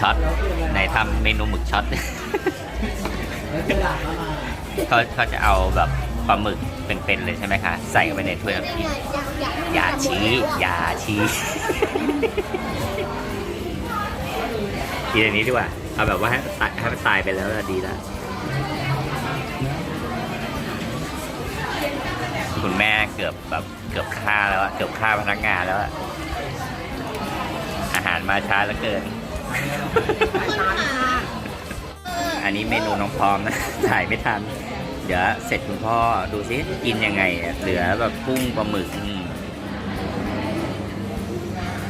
ช็อตไหนทำเมนูหมึกช็อตเขาเขาจะเอาแบบปลาหมึกเป็นๆเลยใช่ไหมคะ ใส่เข้าไปในถ้วยน้ำพริกอย่าชี้อย่าชี้กินอันนี้ดีกว่า เอาแบบว่าให้ตายให้มันตายไปแล้วดีแล้วคุณแม่เกือบแบบเกือบฆ่าแล้วอะเกือบฆ่าพนักงานแล้วอะอาหารมาช้าเหลือเกิน อันนี้เมนูน้องพร้อมนะ ถ่ายไม่ทัน เดี๋ยวเสร็จคุณพ่อดูซิกินยังไง เหลือแบบกุ้งปลาหมึก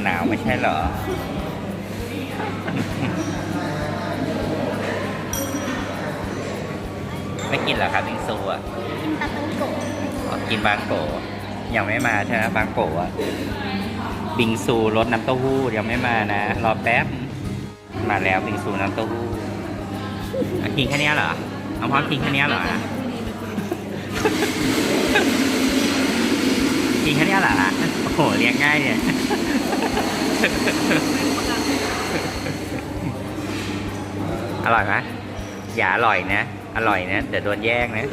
หนาวไม่ใช่เหรอ ไม่กินเหรอครับบิงซูอะ กินปลาตังโกกินบางโกยังไม่มาใช่ไหมบางโกอะบิงซูรสน้ำเต้าหู้ยังไม่มานะ รอแป๊บ มาแล้วบิงซูน้ำเต้าหู้อะกินแค่เนี้ยเหรอน้องพร้อมกินแค่เนี้ยเหรอ กินแค่เนี้ยเหรอโอ้โหเลี้ยงง่ายเนี่ยอร่อยไหมอย่าอร่อยนะ อร่อยนะ เดี๋ยวโดนแย่งนะ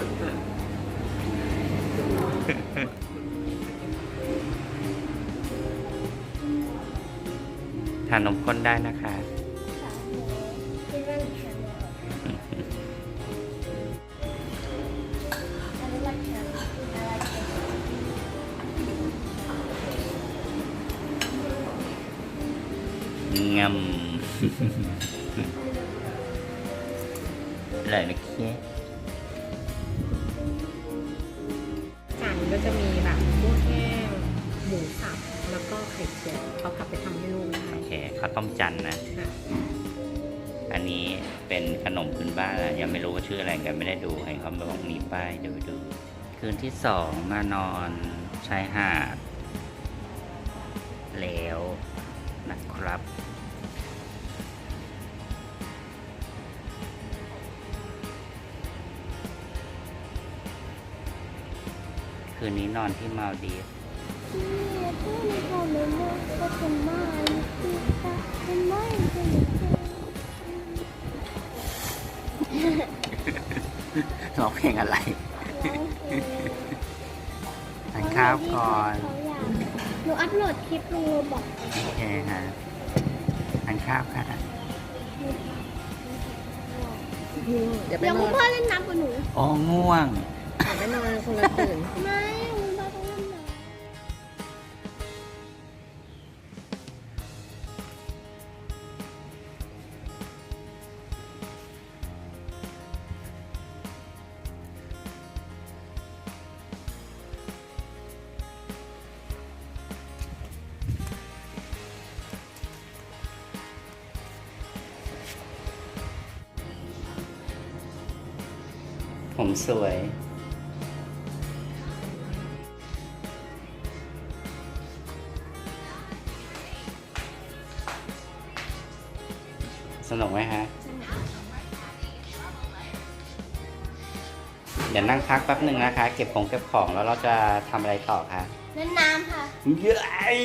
ทานนมข้นได้นะคะ งำอร่อยไหมเค้กจานก็จะมีแบบกุ้งแห้งหมูสับแล้วก็ไข่เจียวเขากลับไปทำให้ลูกได้โอเคข้าวต้มจันทร์นะ ค่ะอันนี้เป็นขนมพื้นบ้านนะยังไม่รู้ว่าชื่ออะไรกันไม่ได้ดูให้เขาบอกมีป้ายเดี๋ยวไปดู คืนที่สองมานอนชายหาดแล้วนะครับ คืนนี้นอนที่มาลดีฟส์นี่ถ้ามีความรู้ก็ทำไม่ที่ทำไม่ได้ร้องเพลงอะไรทานข้าวก่อน หนูอัพโหลดคลิปลงโรบอกโอเคฮะทานข้าวค่ะเดี๋ยวไปเดี๋ยวนคุอณนพ่อเล่นน้ำกับหนู อ๋อง่วง เดี๋ยวไปนอนคนละตื่นไม่คุณพ่อต้องเล่นน้ำผมสวย สนุกไหมฮะ เดี๋ยวนั่งพักแป๊บหนึ่งนะคะ เก็บของเก็บของแล้วเราจะทำอะไรต่อคะเล่นน้ำค่ะเย้ย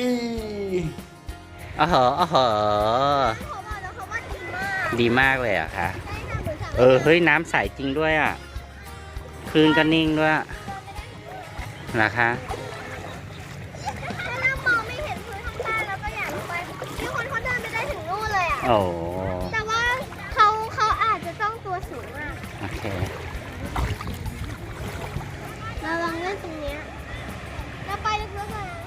อ๋อเหรออ๋อเหรอเขาบอกแล้วเขาว่าดีมากดีมากเลยเหรอะคะใช่ค่ะหนูสั่งเออ เฮ้ย น้ำใสจริงด้วยอะคลื่นก็นิ่งด้วยนะคะ ถ้าเรามองไม่เห็นพื้นข้างล่างแล้วก็อยากลงไปมีคนเขาเดินไปได้ถึงนู่นเลยอะ โอ้แต่ว่าเขาเขาอาจจะต้องตัวสูงมาก โอเค ระวัง เรื่นตรงเนี้ยเราไปลึกๆก่อนนะ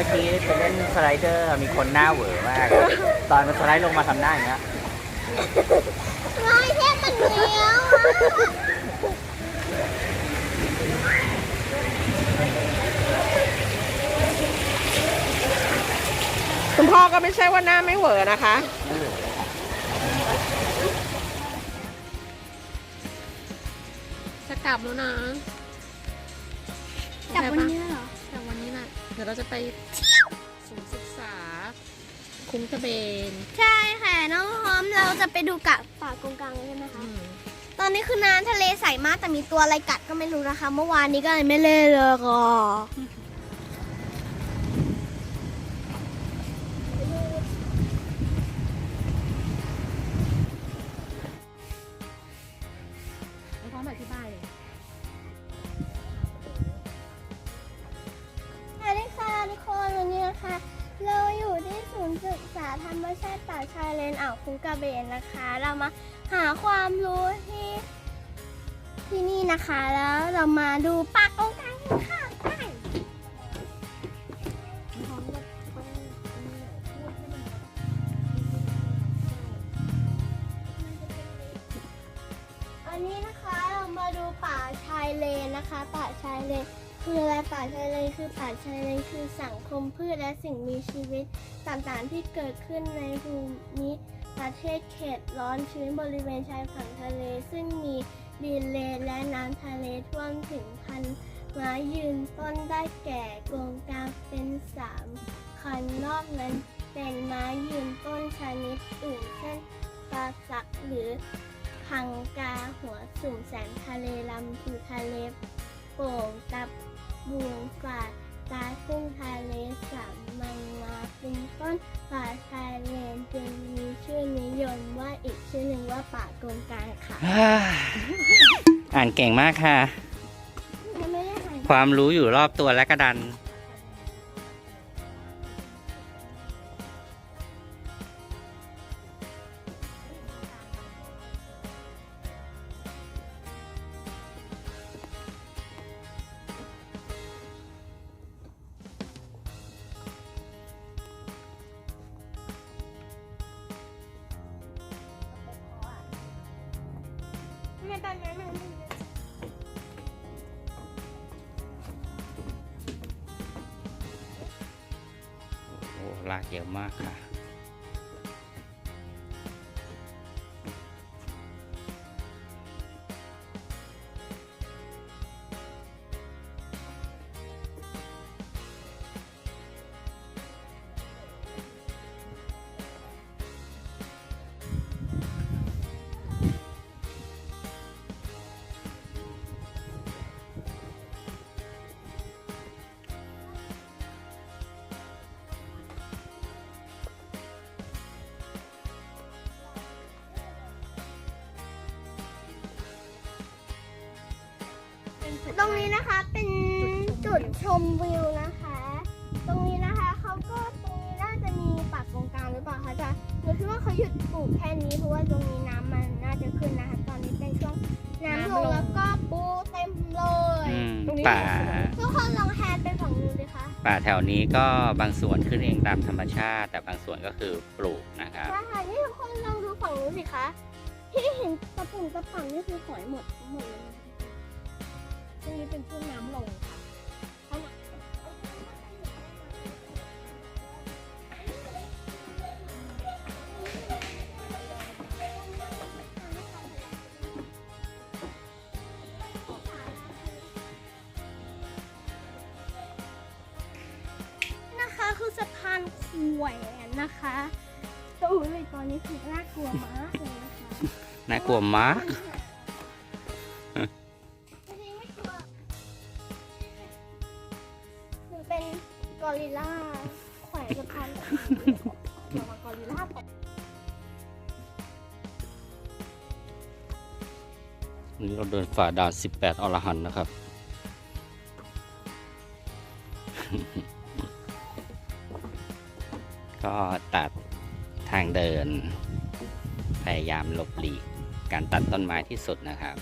มื่อกี้ไปเล่นสไลเดอร์มีคนหน้าเหวอมากตอนมันสไลด์ลงมาทำหน้าอย่างเงี้ยร้อยเทพมันเหนียวอะคุณพ่อก็ไม่ใช่ว่าหน้าไม่เหวอนะคะจะกลับแล้วนะ กลับวันนี้เหรอกลับวันนี้แหละเดี๋ยวเราจะไปศูนย์ศึกษา คุ้งกระเบนใช่ค่ะ น้องพร้อมเราจะไปดูกะป่ากงกลางใช่ไหมคะตอนนี้คือน้ำทะเลใสมากแต่มีตัวอะไรกัดก็ไม่รู้นะคะ เมื่อวานนี้ก็เลยไม่เล่นเลยก็ไชาติป่าชายเลนอ่าวคุ้งกระเบนนะคะ เรามาหาความรู้ที่ที่นี่นะคะ แล้วเรามาดูปากกงกลางกันค่ะไปอันนี้นะคะเรามาดูป่าชายเลนนะคะ ป่าชายเลนคืออะไรป่าชายเลนคือป่าชายเลนคือสังคมพืชและสิ่งมีชีวิต ต่างๆที่เกิดขึ้นในภูมิประเทศเขตร้อนชื้นบริเวณชายฝั่งทะเล ซึ่งมีดินเลนและน้ำทะเลท่วมถึงพันไม้ยืนต้นได้แก่กงกลางเป็นสามคันนอกนั้นเป็นไม้ยืนต้นชนิดอื่นเช่นปลาสักหรือพังกาหัวสุ่มแสงทะเลลำพูทะเลโป่งตับบวงกาดปลาซึ่งทะเลสาม มังมาเป็นต้นป่าชายเลนจึงมีชื่อนิยมว่าอีกชื่อหนึ่งว่าป่ากงกลางค่ะอ่านเก่งมากค่ะยังไม่ได้หันความรู้อยู่รอบตัวและกระดัน ไม่ตอนนั้นมันโอ้ลากเยอะมากค่ะ ตรงนี้นะคะเป็นจุดชมวิวนะคะ ตรงนี้นะคะเขาก็ตรงนี้น่าจะมีป่ากงกลางหรือเปล่าคะจะหนูคิดว่าเขาหยุดปลูกแค่นี้เพราะว่าตรงนี้น้ำมันน่าจะขึ้นนะคะ ตอนนี้เป็นช่วงน้ำลงแล้วก็ปูเต็มเลยอืมตรงนี้ป่า ทุกคนลองแฮนด์ไปฝั่งนู้นดิคะป่าแถวนี้ก็บางส่วนขึ้นเองตามธรรมชาติ แต่บางส่วนก็คือปลูกนะครับ ใช่ค่ะนี่ทุกคนลองดูฝั่งนู้นสิคะที่เห็นตะปุ่มตะปังนี่คือหอยหมดหมดเลยนะคะ ช่วงนี้เป็นช่วงน้ำลงค่ะนะคะคือสะพานแขวนนะคะโอ้ยตอนนี้คือน่ากลัวมากเลยนะคะ น่ากลัวมาก ลลาแขวนสะพานแบบนี้เดี๋ยวมากอริลลาตกนี่เราเดินฝ่าด่าน 18 อรหันต์นะครับ ก็ตัดทางเดิน พยายามหลบหลีก การตัดต้นไม้ที่สุดนะครับ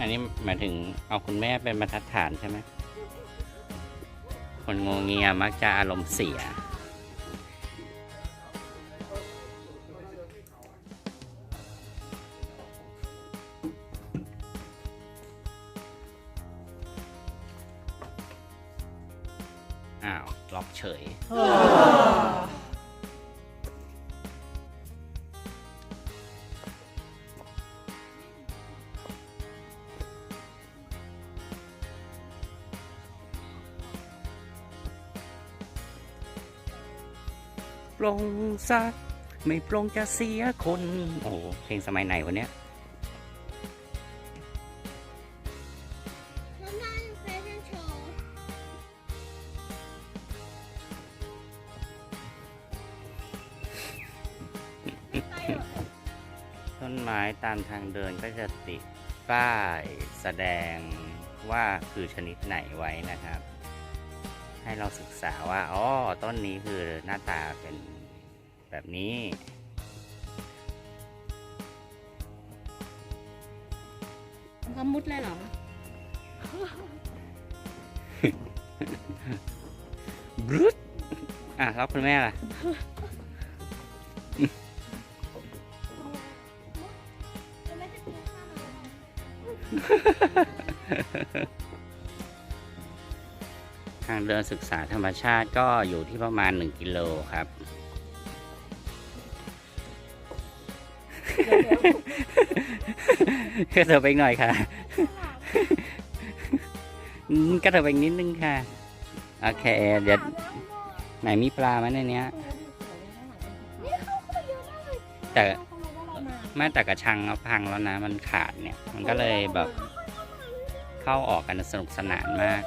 อันนี้หมายถึงเอาคุณแม่เป็นบรรทัดฐานใช่ไหมคนงงเงียมักจะอารมณ์เสีย ปลงซัก ไม่ปลงจะเสียคน โอ้เพลงสมัยไหนวะเนี้ยต้นไม้ตามทางเดินก็จะติดป้ายแสดงว่าคือชนิดไหนไว้นะครับ ให้เราศึกษาว่า อ๋อ ต้นนี้คือหน้าตาเป็น แบบนี้ก็มุดเลยเหรอ บรึดอะแล้วคุณแม่ล่ะจะไม่ได้กินข้าวเลยทางเดินศึกษาธรรมชาติก็อยู่ที่ประมาณ 1 กิโลครับ ก็เถิบไปอีกหน่อยค่ะอืมก็เถิบไปอีกนิดนึงค่ะ โอเค เดี๋ยวไหนมีปลาไหมในเนี้ย แต่เขารู้ว่าเรามาไม่แต่กระชังเอาพังแล้วนะ มันขาดเนี่ย มันก็เลยแบบเข้าออกกันสนุกสนานมาก